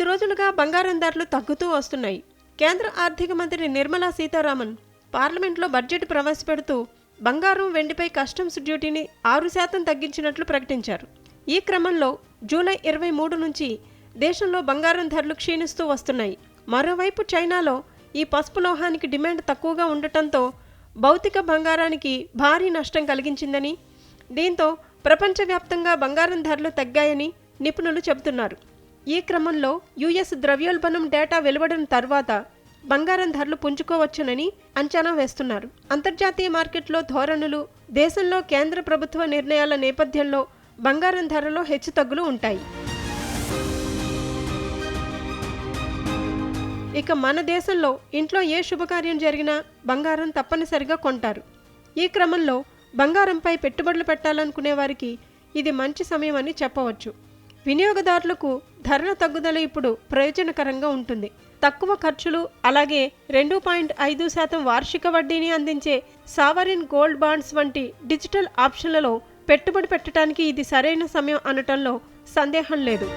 ఐదు రోజులుగా బంగారం ధరలు తగ్గుతూ వస్తున్నాయి. కేంద్ర ఆర్థిక మంత్రి నిర్మలా సీతారామన్ పార్లమెంట్లో బడ్జెట్ ప్రవేశపెడుతూ బంగారం వెండిపై కస్టమ్స్ డ్యూటీని ఆరు శాతం తగ్గించినట్లు ప్రకటించారు. ఈ క్రమంలో జూలై ఇరవై మూడు నుంచి దేశంలో బంగారం ధరలు క్షీణిస్తూ వస్తున్నాయి. మరోవైపు చైనాలో ఈ పసుపు లోహానికి డిమాండ్ తక్కువగా ఉండటంతో భౌతిక బంగారానికి భారీ నష్టం కలిగించిందని దీంతో ప్రపంచవ్యాప్తంగా బంగారం ధరలు తగ్గాయని నిపుణులు చెబుతున్నారు. ఈ క్రమంలో యుఎస్ ద్రవ్యోల్బణం డేటా వెలువడిన తర్వాత బంగారం ధరలు పుంజుకోవచ్చునని అంచనా వేస్తున్నారు. అంతర్జాతీయ మార్కెట్లో ధోరణులు దేశంలో కేంద్ర ప్రభుత్వ నిర్ణయాల నేపథ్యంలో బంగారం ధరలో హెచ్చుతగ్గులు ఉంటాయి. ఇక మన దేశంలో ఇంట్లో ఏ శుభకార్యం జరిగినా బంగారం తప్పనిసరిగా కొంటారు. ఈ క్రమంలో బంగారంపై పెట్టుబడులు పెట్టాలనుకునే వారికి ఇది మంచి సమయం అని చెప్పవచ్చు. వినియోగదారులకు ధరల తగ్గుదల ఇప్పుడు ప్రయోజనకరంగా ఉంటుంది. తక్కువ ఖర్చులు అలాగే రెండు పాయింట్ ఐదు శాతం వార్షిక వడ్డీని అందించే సావరిన్ గోల్డ్ బాండ్స్ వంటి డిజిటల్ ఆప్షన్లలో పెట్టుబడి పెట్టడానికి ఇది సరైన సమయం అనటంలో సందేహం లేదు.